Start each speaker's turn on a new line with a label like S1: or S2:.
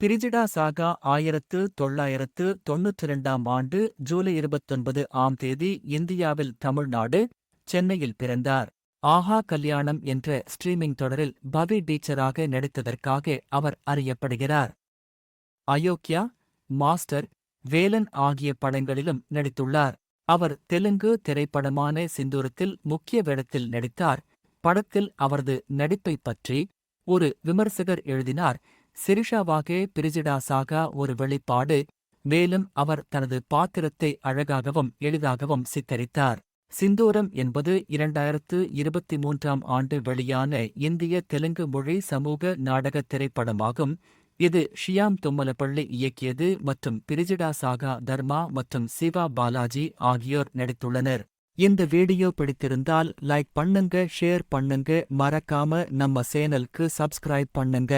S1: பிரிஜிடா சாகா ஆயிரத்து தொள்ளாயிரத்து தொன்னூற்றி இரண்டாம் ஆண்டு ஜூலை இருபத்தொன்பது ஆம் தேதி இந்தியாவில் தமிழ்நாடு சென்னையில் பிறந்தார். ஆஹா கல்யாணம் என்ற ஸ்ட்ரீமிங் தொடரில் பவி டீச்சராக நடித்ததற்காக அவர் அறியப்படுகிறார். அயோக்யா மாஸ்டர் வேலன் ஆகிய படங்களிலும் நடித்துள்ளார். அவர் தெலுங்கு திரைப்படமான சிந்தூரத்தில் முக்கிய வேடத்தில் நடித்தார். படத்தில் அவரது நடிப்பைப் பற்றி ஒரு விமர்சகர் எழுதினார். சிரிஷாவாக பிரிஜிடாஸாக ஒரு வெளிப்பாடு மேலும் அவர் தனது பாத்திரத்தை அழகாகவும் எளிதாகவும் சித்தரித்தார். சிந்தூரம் என்பது இரண்டாயிரத்து இருபத்தி மூன்றாம் ஆண்டு வெளியான இந்திய தெலுங்கு மொழி சமூக நாடக திரைப்படமாகும். இது ஷியாம் தும்மலப்பள்ளி இயக்கியது மற்றும் பிரிஜிடா சாகா தர்மா மற்றும் சிவா பாலாஜி ஆகியோர் நடித்துள்ளனர். இந்த வீடியோ பிடித்திருந்தால் லைக் பண்ணுங்க ஷேர் பண்ணுங்க மறக்காம நம்ம சேனலுக்கு சப்ஸ்கிரைப் பண்ணுங்க.